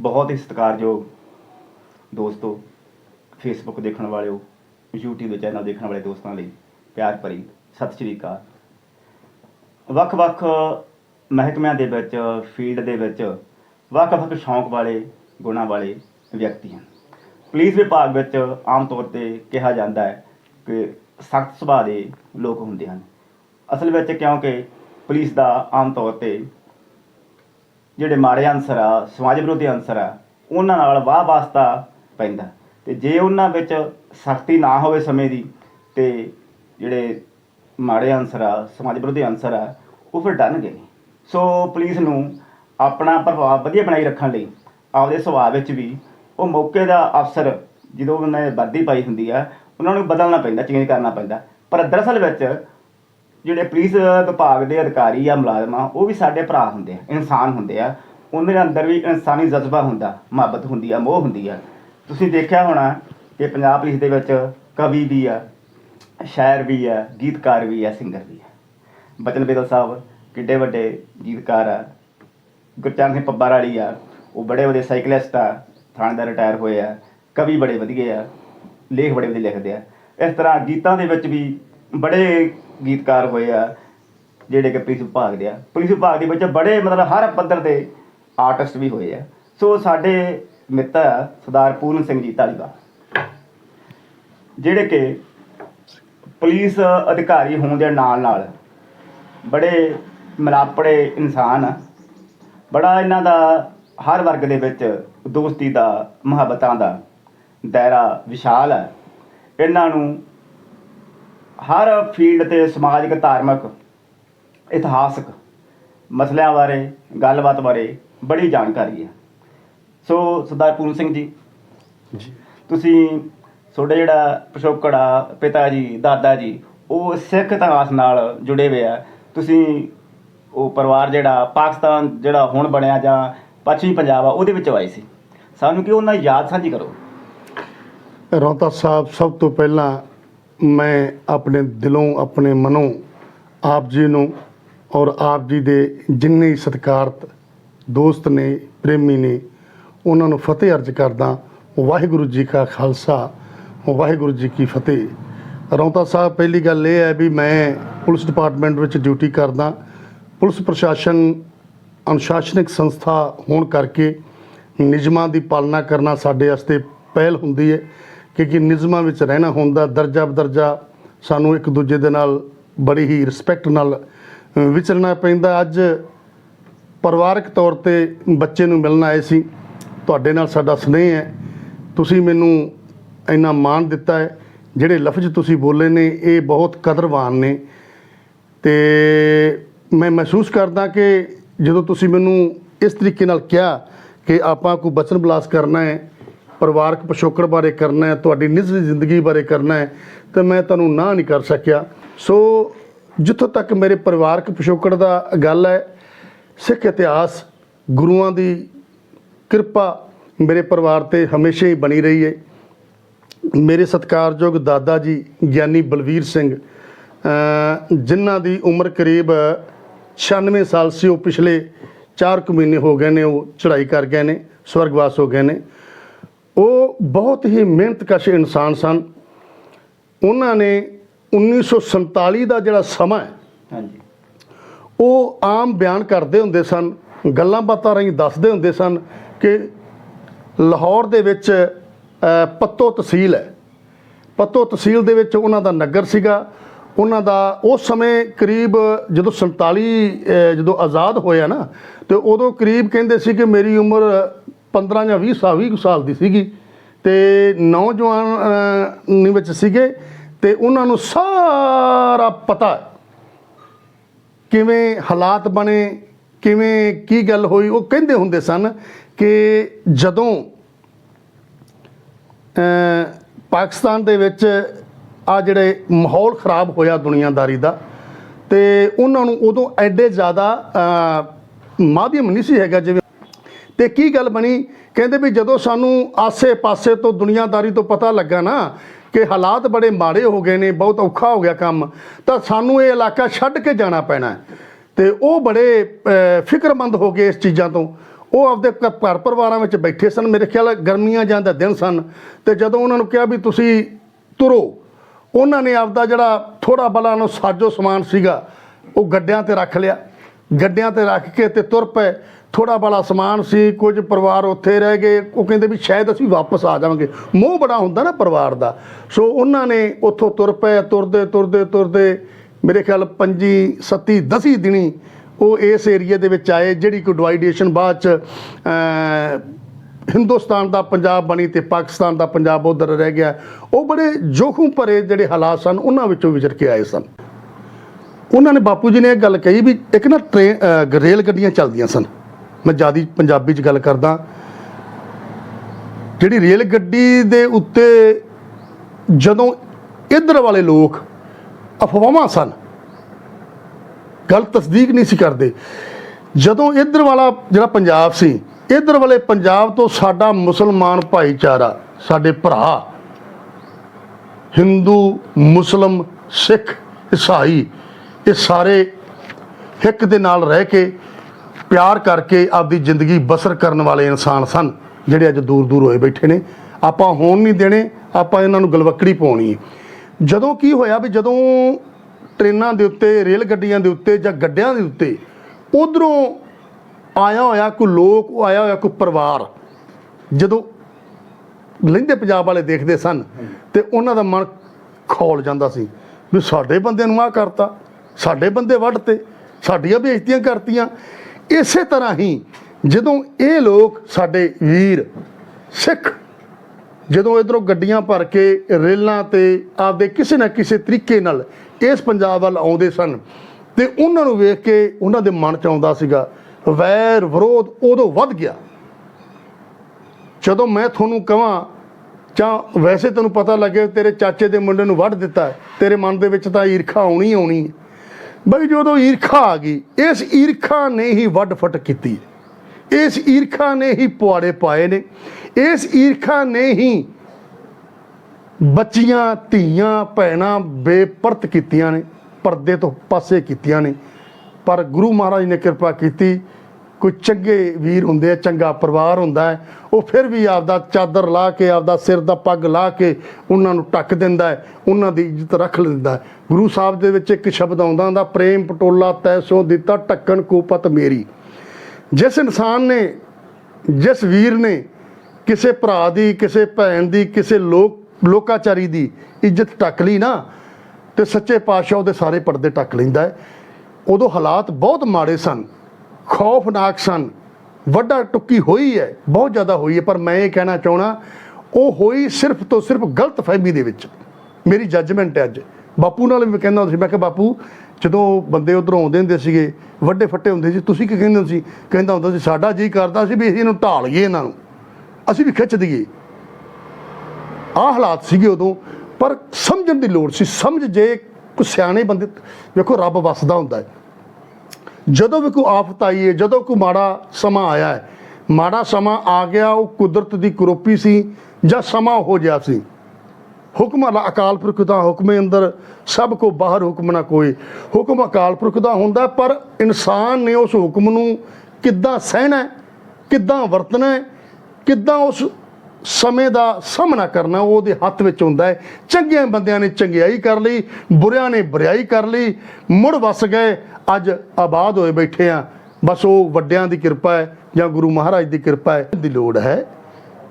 ਬਹੁਤ ਹੀ ਸਤਿਕਾਰਯੋਗ ਦੋਸਤੋ ਫੇਸਬੁੱਕ ਦੇਖਣ ਵਾਲਿਓ, YouTube ਦੇ ਚੈਨਲ ਦੇਖਣ ਵਾਲੇ ਦੋਸਤਾਂ ਲਈ ਪਿਆਰ ਭਰੀ ਸਤਿ ਸ਼੍ਰੀ ਅਕਾਲ। ਵੱਖ-ਵੱਖ ਮਹਿਕਮਿਆਂ ਦੇ ਵਿੱਚ ਫੀਲਡ ਦੇ ਵਿੱਚ ਵੱਖ-ਵੱਖ ਸ਼ੌਂਕ ਵਾਲੇ, ਗੁਣਾਂ ਵਾਲੇ ਵਿਅਕਤੀ ਹਨ। ਪੁਲਿਸ ਵਿਭਾਗ ਵਿੱਚ ਆਮ ਤੌਰ ਤੇ ਕਿਹਾ ਜਾਂਦਾ ਹੈ ਕਿ ਸਖਤ ਸੁਭਾਅ ਦੇ ਲੋਕ ਹੁੰਦੇ ਹਨ। ਅਸਲ ਵਿੱਚ ਕਿਉਂਕਿ ਪੁਲਿਸ ਦਾ ਆਮ ਤੌਰ ਤੇ ਜਿਹੜੇ ਮਾੜੇ ਅਨਸਰ ਆ, ਸਮਾਜ ਵਿਰੋਧੀ ਅਨਸਰ ਆ, ਉਹਨਾਂ ਨਾਲ ਵਾਹ ਵਾਸਤਾ ਪੈਂਦਾ। ਤੇ ਜੇ ਉਹਨਾਂ ਵਿੱਚ ਸਖਤੀ ਨਾ ਹੋਵੇ ਸਮੇਂ ਦੀ ਤੇ ਜਿਹੜੇ ਮਾੜੇ ਅਨਸਰ ਆ, ਸਮਾਜ ਵਿਰੋਧੀ ਅਨਸਰ ਆ, ਉਹ ਫਿਰ ਡਰਨਗੇ ਨਹੀਂ। ਸੋ ਪੁਲਿਸ ਨੂੰ ਆਪਣਾ ਪ੍ਰਭਾਵ ਵਧੀਆ ਬਣਾਈ ਰੱਖਣ ਲਈ ਆਪਦੇ ਸੁਭਾਅ ਵਿੱਚ ਵੀ ਉਹ ਮੌਕੇ ਦਾ ਅਫਸਰ ਜਦੋਂ ਉਹਨਾਂ ਨੇ ਵਰਦੀ ਪਾਈ ਹੁੰਦੀ ਆ, ਉਹਨਾਂ ਨੂੰ ਬਦਲਣਾ ਪੈਂਦਾ ਚੇਂਜ ਕਰਨਾ ਪੈਂਦਾ। ਪਰ ਦਰਅਸਲ ਵਿੱਚ ਜਿਹੜੇ ਪੁਲਿਸ ਵਿਭਾਗ ਦੇ ਅਧਿਕਾਰੀ ਆ, ਮੁਲਾਜ਼ਮ ਆ, ਉਹ ਵੀ ਸਾਡੇ ਭਰਾ ਹੁੰਦੇ ਆ, ਇਨਸਾਨ ਹੁੰਦੇ ਆ। ਉਹਨਾਂ ਦੇ ਅੰਦਰ ਵੀ ਇਨਸਾਨੀ ਜਜ਼ਬਾ ਹੁੰਦਾ, ਮੁਹੱਬਤ ਹੁੰਦੀ ਆ, ਮੋਹ ਹੁੰਦੀ ਆ। ਤੁਸੀਂ ਦੇਖਿਆ ਹੋਣਾ ਕਿ ਪੰਜਾਬ ਪੁਲਿਸ ਦੇ ਵਿੱਚ ਕਵੀ ਵੀ ਆ, ਸ਼ਾਇਰ ਵੀ ਆ, ਗੀਤਕਾਰ ਵੀ ਆ, ਸਿੰਗਰ ਵੀ ਆ। ਬਚਨ ਬੇਦਲ ਸਾਹਿਬ ਕਿੱਡੇ ਵੱਡੇ ਗੀਤਕਾਰ ਆ। ਗੁਰਚਰਨ ਸਿੰਘ ਪੱਬਰ ਵਾਲੀ ਆ, ਉਹ ਬੜੇ ਵਧੀਆ ਸਾਈਕਲਿਸਟ ਆ ਥਾਣੇਦਾਰ ਰਿਟਾਇਰ ਹੋਏ ਆ, ਕਵੀ ਬੜੇ ਵਧੀਆ ਆ, ਲੇਖ ਬੜੇ ਵਧੀਆ ਲਿਖਦੇ ਆ। ਇਸ ਤਰ੍ਹਾਂ ਗੀਤਾਂ ਦੇ ਵਿੱਚ ਵੀ ਬੜੇ ਗੀਤਕਾਰ ਹੋਏ ਆ ਜਿਹੜੇ ਕਿ ਪੁਲਿਸ ਵਿਭਾਗ ਦੇ ਆ। ਪੁਲਿਸ ਵਿਭਾਗ ਦੇ ਵਿੱਚ ਬੜੇ ਮਤਲਬ ਹਰ ਪੱਧਰ ਦੇ ਆਰਟਿਸਟ ਵੀ ਹੋਏ ਆ। ਸੋ ਸਾਡੇ ਮਿੱਤਰ ਆ, ਸਰਦਾਰ ਪੂਰਨ ਸਿੰਘ ਜੀ ਧਾਲੀਵਾਲ ਜਿਹੜੇ ਕਿ ਪੁਲਿਸ ਅਧਿਕਾਰੀ ਹੋਣ ਦੇ ਨਾਲ ਨਾਲ ਬੜੇ ਮਲਾਪੜੇ ਇਨਸਾਨ ਆ। ਬੜਾ ਇਹਨਾਂ ਦਾ ਹਰ ਵਰਗ ਦੇ ਵਿੱਚ ਦੋਸਤੀ ਦਾ ਮੁਹੱਬਤਾਂ ਦਾ ਦਾਇਰਾ ਵਿਸ਼ਾਲ ਹੈ ਇਹਨਾਂ ਨੂੰ ਹਰ ਫੀਲਡ ਤੇ ਸਮਾਜਿਕ ਧਾਰਮਿਕ ਇਤਿਹਾਸਕ ਮਸਲਿਆਂ ਬਾਰੇ ਗੱਲਬਾਤ ਬਾਰੇ ਬੜੀ ਜਾਣਕਾਰੀ ਹੈ। ਸੋ ਸਰਦਾਰ ਪੂਰਨ ਸਿੰਘ ਜੀ ਜੀ। ਤੁਸੀਂ ਤੁਹਾਡਾ ਜਿਹੜਾ ਪਿਛੋਕੜ ਆ ਪਿਤਾ ਜੀ ਦਾਦਾ ਜੀ ਉਹ ਸਿੱਖ ਇਤਿਹਾਸ ਨਾਲ ਜੁੜੇ ਹੋਏ ਆ। ਤੁਸੀਂ ਉਹ ਪਰਿਵਾਰ ਜਿਹੜਾ ਪਾਕਿਸਤਾਨ ਜਿਹੜਾ ਹੁਣ ਬਣਿਆ ਜਾਂ ਪੱਛਮੀ ਪੰਜਾਬ ਆ ਉਹਦੇ ਵਿੱਚੋਂ ਆਏ ਸੀ। ਸਾਨੂੰ ਕਿ ਉਹਨਾਂ ਯਾਦ ਸਾਂਝੀ ਕਰੋ। ਰੌਂਤਾ ਸਾਹਿਬ ਸਭ ਤੋਂ ਪਹਿਲਾਂ ਮੈਂ ਆਪਣੇ ਦਿਲੋਂ, ਆਪਣੇ ਮਨੋਂ ਆਪ ਜੀ ਨੂੰ ਔਰ ਆਪ ਜੀ ਦੇ ਜਿੰਨੇ ਸਤਿਕਾਰਤ ਦੋਸਤ ਨੇ, ਪ੍ਰੇਮੀ ਨੇ, ਉਹਨਾਂ ਨੂੰ ਫਤਿਹ ਅਰਜ ਕਰਦਾ ਵਾਹਿਗੁਰੂ ਜੀ ਕਾ ਖਾਲਸਾ, ਵਾਹਿਗੁਰੂ ਜੀ ਕੀ ਫਤਿਹ। ਰੌਂਤਾ ਸਾਹਿਬ, ਪਹਿਲੀ ਗੱਲ ਇਹ ਹੈ ਵੀ ਮੈਂ ਪੁਲਿਸ ਡਿਪਾਰਟਮੈਂਟ ਵਿੱਚ ਡਿਊਟੀ ਕਰਦਾ। ਪੁਲਿਸ ਪ੍ਰਸ਼ਾਸਨ ਅਨੁਸ਼ਾਸਨਿਕ ਸੰਸਥਾ ਹੋਣ ਕਰਕੇ ਨਿਯਮਾਂ ਦੀ ਪਾਲਣਾ ਕਰਨਾ ਸਾਡੇ ਵਾਸਤੇ ਪਹਿਲ ਹੁੰਦੀ ਹੈ। ਕਿਉਂਕਿ ਨਿਯਮਾਂ ਵਿੱਚ ਰਹਿਣਾ ਹੁੰਦਾ, ਦਰਜਾ ਬਦਰਜਾ ਸਾਨੂੰ ਇੱਕ ਦੂਜੇ ਦੇ ਨਾਲ ਬੜੀ ਹੀ ਰਿਸਪੈਕਟ ਨਾਲ ਵਿਚਰਨਾ ਪੈਂਦਾ। ਅੱਜ ਪਰਿਵਾਰਕ ਤੌਰ ਤੇ ਬੱਚੇ ਨੂੰ ਮਿਲਣ ਆਏ ਸੀ। ਤੁਹਾਡੇ ਨਾਲ ਸਾਡਾ ਸਨੇਹ ਹੈ। ਤੁਸੀਂ ਮੈਨੂੰ ਇੰਨਾ ਮਾਣ ਦਿੱਤਾ ਹੈ। ਜਿਹੜੇ ਲਫ਼ਜ਼ ਤੁਸੀਂ ਬੋਲੇ ਨੇ, ਇਹ ਬਹੁਤ ਕਦਰਵਾਨ ਨੇ। ਤੇ ਮੈਂ ਮਹਿਸੂਸ ਕਰਦਾ ਕਿ ਜਦੋਂ ਤੁਸੀਂ ਮੈਨੂੰ ਇਸ ਤਰੀਕੇ ਨਾਲ ਕਿਹਾ ਕਿ ਆਪਾਂ ਕੋਈ ਬਚਨ ਬਲਾਸ ਕਰਨਾ ਹੈ ਪਰਿਵਾਰਕ ਪਿਛੋਕੜ ਬਾਰੇ ਕਰਨਾ ਹੈ, ਤੁਹਾਡੀ ਨਿੱਜੀ ਜ਼ਿੰਦਗੀ ਬਾਰੇ ਕਰਨਾ ਹੈ, ਤਾਂ ਮੈਂ ਤੁਹਾਨੂੰ ਨਾ ਨਹੀਂ ਕਰ ਸਕਿਆ। ਸੋ ਜਿੱਥੋਂ ਤੱਕ ਮੇਰੇ ਪਰਿਵਾਰਕ ਪਿਛੋਕੜ ਦਾ ਗੱਲ ਹੈ, ਸਿੱਖ ਇਤਿਹਾਸ, ਗੁਰੂਆਂ ਦੀ ਕਿਰਪਾ ਮੇਰੇ ਪਰਿਵਾਰ ਤੇ ਹਮੇਸ਼ਾ ਹੀ ਬਣੀ ਰਹੀ ਹੈ। ਮੇਰੇ ਸਤਿਕਾਰਯੋਗ ਦਾਦਾ ਜੀ ਗਿਆਨੀ ਬਲਵੀਰ ਸਿੰਘ ਜਿਨ੍ਹਾਂ ਦੀ ਉਮਰ ਕਰੀਬ 96 ਸਾਲ ਸੀ, ਉਹ ਪਿਛਲੇ 4 ਕੁ ਮਹੀਨੇ ਹੋ ਗਏ ਨੇ, ਉਹ ਚੜ੍ਹਾਈ ਕਰ ਗਏ ਨੇ, ਸਵਰਗਵਾਸ ਹੋ ਗਏ ਨੇ। ਉਹ ਬਹੁਤ ਹੀ ਮਿਹਨਤਕਸ਼ ਇਨਸਾਨ ਸਨ। ਉਹਨਾਂ ਨੇ 1947 ਦਾ ਜਿਹੜਾ ਸਮਾਂ ਹੈ ਹਾਂਜੀ। ਉਹ ਆਮ ਬਿਆਨ ਕਰਦੇ ਹੁੰਦੇ ਸਨ ਗੱਲਾਂ ਬਾਤਾਂ ਰਾਹੀਂ ਦੱਸਦੇ ਹੁੰਦੇ ਸਨ ਕਿ ਲਾਹੌਰ ਦੇ ਵਿੱਚ ਪੱਤੋ ਤਹਿਸੀਲ ਹੈ। ਪੱਤੋ ਤਹਿਸੀਲ ਦੇ ਵਿੱਚ ਉਹਨਾਂ ਦਾ ਨਗਰ ਸੀਗਾ। ਉਹਨਾਂ ਦਾ ਉਸ ਸਮੇਂ ਕਰੀਬ ਜਦੋਂ 47 ਅ, ਜਦੋਂ ਆਜ਼ਾਦ ਹੋਇਆ ਨਾ ਤੇ ਉਦੋਂ ਕਰੀਬ ਕਹਿੰਦੇ ਸੀ ਕਿ ਮੇਰੀ ਉਮਰ 15 ਜਾਂ 20 ਸਾਲ 20 ਸਾਲ ਦੀ ਸੀਗੀ ਤੇ ਨੌਜਵਾਨ ਵਿੱਚ ਸੀਗੇ ਤੇ ਉਹਨਾਂ ਨੂੰ ਸਾਰਾ ਪਤਾ ਕਿਵੇਂ ਹਾਲਾਤ ਬਣੇ, ਕਿਵੇਂ ਕੀ ਗੱਲ ਹੋਈ। ਉਹ ਕਹਿੰਦੇ ਹੁੰਦੇ ਸਨ ਕਿ ਜਦੋਂ ਪਾਕਿਸਤਾਨ ਦੇ ਵਿੱਚ ਆ ਜਿਹੜੇ ਮਾਹੌਲ ਖਰਾਬ ਹੋਇਆ ਦੁਨੀਆਦਾਰੀ ਦਾ ਤੇ ਉਹਨਾਂ ਨੂੰ ਉਦੋਂ ਐਡੇ ਜ਼ਿਆਦਾ ਮਾਧਿਅਮ ਨਹੀਂ ਸੀ ਹੈਗਾ ਜਿਵੇਂ ਤੇ ਕੀ ਗੱਲ ਬਣੀ? ਕਹਿੰਦੇ ਵੀ ਜਦੋਂ ਸਾਨੂੰ ਆਸੇ-ਪਾਸੇ ਤੋਂ ਦੁਨੀਆਦਾਰੀ ਤੋਂ ਪਤਾ ਲੱਗਾ ਨਾ ਕਿ ਹਾਲਾਤ ਬੜੇ ਮਾੜੇ ਹੋ ਗਏ ਨੇ, ਬਹੁਤ ਔਖਾ ਹੋ ਗਿਆ ਕੰਮ, ਤਾਂ ਸਾਨੂੰ ਇਹ ਇਲਾਕਾ ਛੱਡ ਕੇ ਜਾਣਾ ਪੈਣਾ ਹੈ। ਤੇ ਉਹ ਬੜੇ ਫਿਕਰਮੰਦ ਹੋ ਗਏ ਇਸ ਚੀਜ਼ਾਂ ਤੋਂ। ਉਹ ਆਪਦੇ ਘਰ ਪਰਿਵਾਰਾਂ ਵਿੱਚ ਬੈਠੇ ਸਨ, ਮੇਰੇ ਖਿਆਲ ਗਰਮੀਆਂ ਜਾਂ ਦਾ ਦਿਨ ਸਨ। ਤੇ ਜਦੋਂ ਉਹਨਾਂ ਨੂੰ ਕਿਹਾ ਵੀ ਤੁਸੀਂ ਤੁਰੋ, ਉਹਨਾਂ ਨੇ ਆਪਦਾ ਜਿਹੜਾ ਥੋੜਾ ਬਲਾ ਨੂੰ ਸਾਜੋ ਸਮਾਨ ਸੀਗਾ, ਉਹ ਗੱਡਿਆਂ ਤੇ ਰੱਖ ਲਿਆ। ਗੱਡਿਆਂ ਤੇ ਰੱਖ ਕੇ ਤੇ ਤੁਰ ਪਏ। ਥੋੜਾ ਬੜਾ ਸਮਾਨ ਸੀ, ਕੁਝ ਪਰਿਵਾਰ ਉੱਥੇ ਰਹਿ ਗਏ। ਉਹ ਕਹਿੰਦੇ ਵੀ ਸ਼ਾਇਦ ਅਸੀਂ ਵਾਪਸ ਆ ਜਾਵਾਂਗੇ। ਮੋਹ ਬੜਾ ਹੁੰਦਾ ਨਾ ਪਰਿਵਾਰ ਦਾ। ਸੋ ਉਹਨਾਂ ਨੇ ਉੱਥੋਂ ਤੁਰ ਪਏ, ਤੁਰਦੇ ਤੁਰਦੇ ਤੁਰਦੇ ਮੇਰੇ ਖਿਆਲ ਪੰਜੀ, ਸੱਤੀ, ਦਸੀ ਦਿਨੀ ਉਹ ਇਸ ਏਰੀਏ ਦੇ ਵਿੱਚ ਆਏ, ਜਿਹੜੀ ਕੋਈ ਡਿਵਾਈਡੇਸ਼ਨ ਬਾਅਦ ਚ ਹਿੰਦੁਸਤਾਨ ਦਾ ਪੰਜਾਬ ਬਣੀ ਤੇ ਪਾਕਿਸਤਾਨ ਦਾ ਪੰਜਾਬ ਉਧਰ ਰਹਿ ਗਿਆ। ਉਹ ਬੜੇ ਜੋਖਮ ਭਰੇ ਜਿਹੜੇ ਹਾਲਾਤ ਸਨ, ਉਹਨਾਂ ਵਿੱਚੋਂ ਵਿਚਰ ਕੇ ਆਏ ਸਨ। ਉਹਨਾਂ ਨੇ ਬਾਪੂ ਜੀ ਨੇ ਇਹ ਗੱਲ ਕਹੀ ਵੀ ਇੱਕ ਨਾ ਟ੍ਰੇਨ ਰੇਲ ਗੱਡੀਆਂ ਚੱਲਦੀਆਂ ਸਨ। ਮੈਂ ਜਿਆਦੀ ਪੰਜਾਬੀ ਚ ਗੱਲ ਕਰਦਾ। ਜਿਹੜੀ ਰੇਲ ਗੱਡੀ ਦੇ ਉੱਤੇ ਜਦੋਂ ਇਧਰ ਵਾਲੇ ਲੋਕ ਅਫਵਾਹਾਂ ਸਨ, ਗੱਲ ਤਸਦੀਕ ਨਹੀਂ ਸੀ ਕਰਦੇ। ਜਦੋਂ ਇਧਰ ਵਾਲਾ ਜਿਹੜਾ ਪੰਜਾਬ ਸੀ, ਇਧਰ ਵਾਲੇ ਪੰਜਾਬ ਤੋਂ ਸਾਡਾ ਮੁਸਲਮਾਨ ਭਾਈਚਾਰਾ, ਸਾਡੇ ਭਰਾ, ਹਿੰਦੂ, ਮੁਸਲਮ, ਸਿੱਖ, ਈਸਾਈ, ਇਹ ਸਾਰੇ ਇੱਕ ਦੇ ਨਾਲ ਰਹਿ ਕੇ ਪਿਆਰ ਕਰਕੇ ਆਪਦੀ ਜ਼ਿੰਦਗੀ ਬਸਰ ਕਰਨ ਵਾਲੇ ਇਨਸਾਨ ਸਨ, ਜਿਹੜੇ ਅੱਜ ਦੂਰ ਦੂਰ ਹੋਏ ਬੈਠੇ ਨੇ। ਆਪਾਂ ਹੋਣ ਨਹੀਂ ਦੇਣੇ, ਆਪਾਂ ਇਹਨਾਂ ਨੂੰ ਗਲਵੱਕੜੀ ਪਾਉਣੀ ਹੈ ਜਦੋਂ ਕੀ ਹੋਇਆ ਵੀ ਜਦੋਂ ਟ੍ਰੇਨਾਂ ਦੇ ਉੱਤੇ ਰੇਲ ਗੱਡੀਆਂ ਦੇ ਉੱਤੇ ਜਾਂ ਗੱਡਿਆਂ ਦੇ ਉੱਤੇ ਉਧਰੋਂ ਆਇਆ ਹੋਇਆ ਕੋਈ ਲੋਕ, ਆਇਆ ਹੋਇਆ ਕੋਈ ਪਰਿਵਾਰ, ਜਦੋਂ ਲਹਿੰਦੇ ਪੰਜਾਬ ਵਾਲੇ ਦੇਖਦੇ ਸਨ ਤੇ ਉਹਨਾਂ ਦਾ ਮਨ ਖੋਲ ਜਾਂਦਾ ਸੀ ਵੀ ਸਾਡੇ ਬੰਦੇ ਨੂੰ ਆਹ ਕਰਤਾ, ਸਾਡੇ ਬੰਦੇ ਵੱਢਤੇ, ਸਾਡੀਆਂ ਬੇਇੱਜ਼ਤੀਆਂ ਕਰਤੀਆਂ। ਇਸੇ ਤਰ੍ਹਾਂ ਹੀ ਜਦੋਂ ਇਹ ਲੋਕ ਸਾਡੇ ਵੀਰ ਸਿੱਖ, ਜਦੋਂ ਇਧਰੋਂ ਗੱਡੀਆਂ ਭਰ ਕੇ ਰੇਲਾਂ ਤੇ ਆਪਦੇ ਕਿਸੇ ਨਾ ਕਿਸੇ ਤਰੀਕੇ ਨਾਲ ਇਸ ਪੰਜਾਬ ਵੱਲ ਆਉਂਦੇ ਸਨ ਤੇ ਉਹਨਾਂ ਨੂੰ ਵੇਖ ਕੇ ਉਹਨਾਂ ਦੇ ਮਨ ਚ ਆਉਂਦਾ ਸੀਗਾ, ਵੈਰ ਵਿਰੋਧ ਉਦੋਂ ਵੱਧ ਗਿਆ। ਜਦੋਂ ਮੈਂ ਤੁਹਾਨੂੰ ਕਹਾਂ ਜਾਂ ਵੈਸੇ ਤੈਨੂੰ ਪਤਾ ਲੱਗੇ ਤੇਰੇ ਚਾਚੇ ਦੇ ਮੁੰਡੇ ਨੂੰ ਵੱਢ ਦਿੱਤਾ, ਤੇਰੇ ਮਨ ਦੇ ਵਿੱਚ ਤਾਂ ਈਰਖਾ ਆਉਣੀ ਆਉਣੀ। ਹੈ ਬਈ ਜਦੋਂ ਈਰਖਾ ਆ ਗਈ, ਇਸ ਈਰਖਾ ਨੇ ਹੀ ਵੱਡ ਫਟ ਕੀਤੀ। ਇਸ ਈਰਖਾ ਨੇ ਹੀ ਪੁਆੜੇ ਪਾਏ ਨੇ। ਇਸ ਈਰਖਾ ਨੇ ਹੀ ਬੱਚੀਆਂ, ਧੀਆਂ, ਭੈਣਾਂ ਬੇਪਰਤ ਕੀਤੀਆਂ ਨੇ, ਪਰਦੇ ਤੋਂ ਪਾਸੇ ਕੀਤੀਆਂ ਨੇ। ਪਰ ਗੁਰੂ ਮਹਾਰਾਜ ਨੇ ਕਿਰਪਾ ਕੀਤੀ ਕੋਈ ਚੰਗੇ ਵੀਰ ਹੁੰਦੇ ਆ, ਚੰਗਾ ਪਰਿਵਾਰ ਹੁੰਦਾ ਹੈ, ਉਹ ਫਿਰ ਵੀ ਆਪਦਾ ਚਾਦਰ ਲਾ ਕੇ, ਆਪਦਾ ਸਿਰ ਦਾ ਪੱਗ ਲਾ ਕੇ ਉਹਨਾਂ ਨੂੰ ਟੱਕ ਦਿੰਦਾ ਹੈ, ਉਹਨਾਂ ਦੀ ਇੱਜ਼ਤ ਰੱਖ ਲੈਂਦਾ ਹੈ। ਗੁਰੂ ਸਾਹਿਬ ਦੇ ਵਿੱਚ ਇੱਕ ਸ਼ਬਦ ਆਉਂਦਾ ਹੁੰਦਾ ਪ੍ਰੇਮ ਪਟੋਲਾ ਤੈਸੋ ਦਿੱਤਾ ਟੱਕਣ ਕੋ ਮੇਰੀ। ਜਿਸ ਇਨਸਾਨ ਨੇ, ਜਿਸ ਵੀਰ ਨੇ ਕਿਸੇ ਭਰਾ ਦੀ, ਕਿਸੇ ਭੈਣ ਦੀ, ਕਿਸੇ ਲੋਕ, ਲੋਕਾਚਾਰੀ ਦੀ ਇੱਜ਼ਤ ਟੱਕ ਲਈ ਨਾ, ਤੇ ਸੱਚੇ ਪਾਤਸ਼ਾਹ ਉਹਦੇ ਸਾਰੇ ਪਰਦੇ ਟੱਕ ਲੈਂਦਾ ਹੈ। ਉਦੋਂ ਹਾਲਾਤ ਬਹੁਤ ਮਾੜੇ ਸਨ। ਖੌਫਨਾਕ ਸਨ। ਵੱਡਾ ਟੁੱਕੀ ਹੋਈ ਹੈ, ਬਹੁਤ ਜ਼ਿਆਦਾ ਹੋਈ ਹੈ, ਪਰ ਮੈਂ ਇਹ ਕਹਿਣਾ ਚਾਹਣਾ ਉਹ ਹੋਈ ਸਿਰਫ ਤੋਂ ਸਿਰਫ ਗਲਤ ਫਹਿਮੀ ਦੇ ਵਿੱਚ। ਮੇਰੀ ਜੱਜਮੈਂਟ ਹੈ ਅੱਜ। ਬਾਪੂ ਨਾਲ ਵੀ ਕਹਿੰਦਾ ਹੁੰਦਾ ਸੀ, ਮੈਂ ਕਿਹਾ, ਬਾਪੂ, ਜਦੋਂ ਬੰਦੇ ਉਧਰੋਂ ਆਉਂਦੇ ਹੁੰਦੇ ਸੀਗੇ, ਵੱਡੇ ਫੱਟੇ ਹੁੰਦੇ ਸੀ, ਤੁਸੀਂ ਕੀ ਕਹਿੰਦੇ ਹੁੰਦੇ ਸੀ? ਕਹਿੰਦਾ ਹੁੰਦਾ ਸੀ, ਸਾਡਾ ਜੀ ਕਰਦਾ ਸੀ ਵੀ ਅਸੀਂ ਇਹਨੂੰ ਢਾਲ ਲਈਏ ਇਹਨਾਂ ਨੂੰ। ਅਸੀਂ ਵੀ ਖਿੱਚ ਦਈਏ। ਆਹ ਹਾਲਾਤ ਸੀਗੇ ਉਦੋਂ, ਪਰ ਸਮਝਣ ਦੀ ਲੋੜ ਸੀ। ਸਮਝ ਜੇ ਕੋਈ ਸਿਆਣੇ ਬੰਦੇ, ਵੇਖੋ, ਰੱਬ ਵਸਦਾ ਹੁੰਦਾ ਹੈ। ਜਦੋਂ ਵੀ ਕੋਈ ਆਫਤ ਆਈ ਹੈ, ਜਦੋਂ ਕੋਈ ਮਾੜਾ ਸਮਾਂ ਆਇਆ ਹੈ, ਮਾੜਾ ਸਮਾਂ ਆ ਗਿਆ, ਉਹ ਕੁਦਰਤ ਦੀ ਕਰੋਪੀ ਸੀ ਜਾਂ ਸਮਾਂ ਹੋ ਗਿਆ ਸੀ। ਹੁਕਮ ਅੱਲਾ ਅਕਾਲ ਪੁਰਖ ਦਾ ਹੁਕਮੇ ਅੰਦਰ ਸਭ ਕੋ ਬਾਹਰ ਹੁਕਮ ਨਾ ਕੋਈ। ਹੁਕਮ ਅਕਾਲ ਪੁਰਖ ਦਾ ਹੁੰਦਾ ਪਰ ਇਨਸਾਨ ਨੇ ਉਸ ਹੁਕਮ ਨੂੰ ਕਿੱਦਾਂ ਸਹਿਣਾ ਕਿੱਦਾਂ ਵਰਤਣਾ ਕਿੱਦਾਂ ਉਸ ਸਮੇਂ ਦਾ ਸਾਹਮਣਾ ਕਰਨਾ ਉਹਦੇ ਹੱਥ ਵਿੱਚ ਹੁੰਦਾ ਹੈ। ਚੰਗਿਆਂ ਬੰਦਿਆਂ ਨੇ ਚੰਗਿਆਈ ਕਰ ਲਈ, ਬੁਰਿਆਂ ਨੇ ਬੁਰਾਈ ਕਰ ਲਈ। ਮੁੜ ਵਸ ਗਏ, ਅੱਜ ਆਬਾਦ ਹੋਏ ਬੈਠੇ ਆ ਬਸ ਉਹ ਵੱਡਿਆਂ ਦੀ ਕਿਰਪਾ ਹੈ ਜਾਂ ਗੁਰੂ ਮਹਾਰਾਜ ਦੀ ਕਿਰਪਾ ਹੈ। ਦੀ ਲੋੜ ਹੈ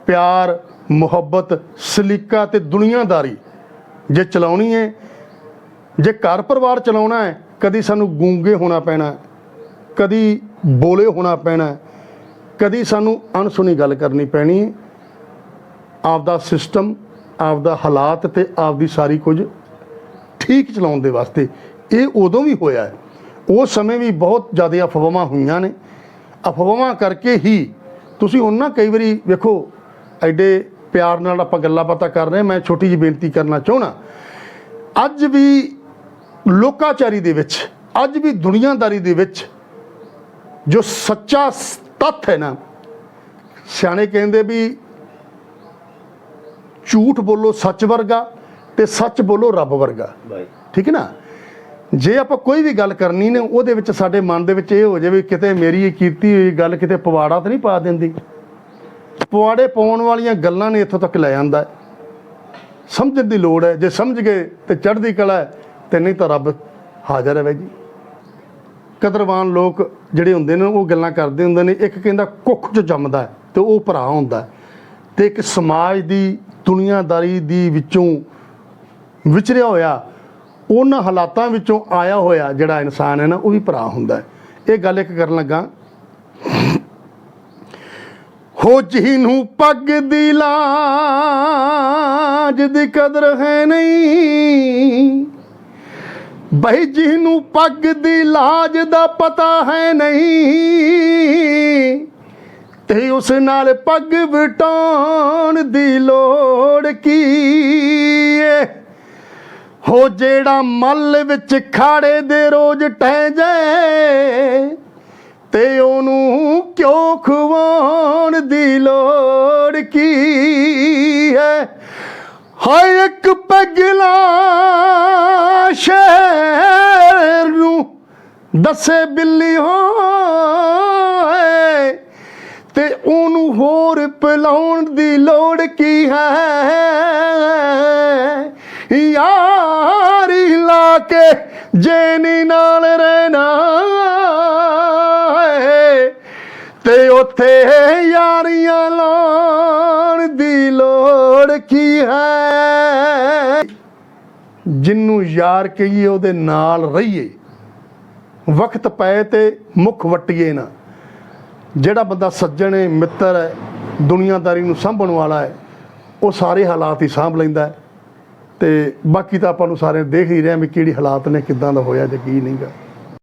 ਪਿਆਰ, ਮੁਹੱਬਤ, ਸਲੀਕਾ ਤੇ ਦੁਨੀਆਦਾਰੀ। ਜੇ ਚਲਾਉਣੀ ਹੈ, ਜੇ ਘਰ ਪਰਿਵਾਰ ਚਲਾਉਣਾ ਹੈ, ਕਦੀ ਸਾਨੂੰ ਗੂੰਗੇ ਹੋਣਾ ਪੈਣਾ ਕਦੀ ਬੋਲੇ ਹੋਣਾ ਪੈਣਾ ਕਦੀ ਸਾਨੂੰ ਅਣਸੁਣੀ ਗੱਲ ਕਰਨੀ ਪੈਣੀ ਹੈ। ਆਪਦਾ ਸਿਸਟਮ ਆਪਦਾ ਹਾਲਾਤ ਤੇ ਆਪਦੀ ਸਾਰੀ ਕੁਝ ਠੀਕ ਚਲਾਉਣ ਦੇ ਵਾਸਤੇ। ਇਹ ਉਦੋਂ ਵੀ ਹੋਇਆ ਹੈ। ਉਸ ਸਮੇਂ ਵੀ ਬਹੁਤ ਜ਼ਿਆਦਾ ਅਫਵਾਹਾਂ ਹੋਈਆਂ ਨੇ। ਅਫਵਾਹਾਂ ਕਰਕੇ ਹੀ ਤੁਸੀਂ ਉਹਨਾਂ ਕਈ ਵਾਰੀ ਵੇਖੋ ਐਡੇ ਪਿਆਰ ਨਾਲ ਆਪਾਂ ਗੱਲਾਂ ਬਾਤਾਂ ਕਰ ਰਹੇ ਹਾਂ, ਮੈਂ ਛੋਟੀ ਜਿਹੀ ਬੇਨਤੀ ਕਰਨਾ ਚਾਹਣਾ ਅੱਜ ਵੀ ਲੋਕਾਚਾਰੀ ਦੇ ਵਿੱਚ ਅੱਜ ਵੀ ਦੁਨੀਆਦਾਰੀ ਦੇ ਵਿੱਚ ਜੋ ਸੱਚਾ ਤੱਥ ਹੈ ਨਾ ਸਿਆਣੇ ਕਹਿੰਦੇ ਵੀ ਝੂਠ ਬੋਲੋ ਸੱਚ ਵਰਗਾ ਤੇ ਸੱਚ ਬੋਲੋ ਰੱਬ ਵਰਗਾ। ਠੀਕ ਹੈ ਨਾ? ਜੇ ਆਪਾਂ ਕੋਈ ਵੀ ਗੱਲ ਕਰਨੀ ਨੇ ਉਹਦੇ ਵਿੱਚ ਸਾਡੇ ਮਨ ਦੇ ਵਿੱਚ ਇਹ ਹੋ ਜਾਵੇ ਕਿਤੇ ਮੇਰੀ ਇਹ ਕੀਤੀ ਹੋਈ ਗੱਲ ਕਿਤੇ ਪਵਾੜਾ ਤਾਂ ਨਹੀਂ ਪਾ ਦਿੰਦੀ। ਪਵਾੜੇ ਪਾਉਣ ਵਾਲੀਆਂ ਗੱਲਾਂ ਨੇ ਇੱਥੋਂ ਤੱਕ ਲੈ ਜਾਂਦਾ। ਸਮਝਣ ਦੀ ਲੋੜ ਹੈ ਜੇ ਸਮਝ ਗਏ ਤੇ ਚੜ੍ਹਦੀ ਕਲਾ ਤੇ ਨਹੀਂ ਤਾਂ ਰੱਬ ਹਾਜ਼ਰ ਹੈ ਬਾਈ ਜੀ। ਕਦਰਵਾਨ ਲੋਕ ਜਿਹੜੇ ਹੁੰਦੇ ਨੇ ਉਹ ਗੱਲਾਂ ਕਰਦੇ ਹੁੰਦੇ ਨੇ ਇੱਕ ਕਹਿੰਦਾ ਕੁੱਖ 'ਚ ਜੰਮਦਾ ਤੇ ਉਹ ਭਰਾ ਹੁੰਦਾ। ਤੇ ਇੱਕ ਸਮਾਜ ਦੀ ਦੁਨੀਆਦਾਰੀ ਦੀ ਵਿੱਚੋਂ ਵਿਚਰਿਆ ਹੋਇਆ, ਉਹਨਾਂ ਹਾਲਾਤਾਂ ਵਿੱਚੋਂ ਆਇਆ ਹੋਇਆ ਜਿਹੜਾ ਇਨਸਾਨ ਹੈ ਨਾ, ਉਹ ਵੀ ਭਰਾ ਹੁੰਦਾ ਹੈ। ਇਹ ਗੱਲ ਇੱਕ ਕਰਨ ਲੱਗਾ। ਹੋ ਜਿਹਨੂੰ ਪੱਗ ਦੀ ਲਾਜ ਦੀ ਕਦਰ ਹੈ ਨਹੀਂ। ਬਈ ਜਿਹਨੂੰ ਪੱਗ ਦੀ ਲਾਜ ਦਾ ਪਤਾ ਹੈ ਨਹੀਂ। ਤੇ ਉਸ ਨਾਲ ਪੱਗ ਵਟਾਉਣ ਦੀ ਲੋੜ ਕੀ ਏ? ਹੋ ਜਿਹੜਾ ਮੱਲ ਵਿੱਚ ਖਾੜੇ ਦੇ ਰੋਜ਼ ਟਹਿ ਜਾਏ, ਤੇ ਉਹਨੂੰ ਕਿਉਂ ਖਵਾਉਣ ਦੀ ਲੋੜ ਕੀ ਹੈ? ਹਾਏ, ਇੱਕ ਪਗਲਾ ਸ਼ਹਿਰ ਨੂੰ ਦੱਸੇ ਬਿੱਲੀ ਹੋ ਤੇ ਉਹਨੂੰ ਹੋਰ ਪਿਲਾਉਣ ਦੀ ਲੋੜ ਕੀ ਹੈ? ਯਾਰੀ ਲਾ ਕੇ ਜੇਨੀ ਨਾਲ ਰਹਿਣਾ ਤੇ ਉੱਥੇ ਯਾਰੀਆਂ ਲਾਉਣ ਦੀ ਲੋੜ ਕੀ ਹੈ? ਜਿੰਨੂੰ ਯਾਰ ਕਹੀਏ ਉਹਦੇ ਨਾਲ ਰਹੀਏ। ਵਕਤ ਪਏ ਤੇ ਮੁਖ ਵਟੀਏ ਨਾ। ਜਿਹੜਾ ਬੰਦਾ ਸੱਜਣ ਹੈ, ਮਿੱਤਰ ਹੈ ਦੁਨੀਆਦਾਰੀ ਨੂੰ ਸਾਂਭਣ ਵਾਲਾ ਹੈ, ਉਹ ਸਾਰੇ ਹਾਲਾਤ ਹੀ ਸਾਂਭ ਲੈਂਦਾ ਹੈ। ਤੇ ਬਾਕੀ ਤਾਂ ਆਪਾਂ ਨੂੰ ਸਾਰੇ ਦੇਖ ਹੀ ਰਹੇ ਹਾਂ ਵੀ ਕਿਹੜੀ ਹਾਲਾਤ ਨੇ, ਕਿਦਾਂ ਦਾ ਹੋਇਆ ਜਾਂ ਕੀ ਨਹੀਂਗਾ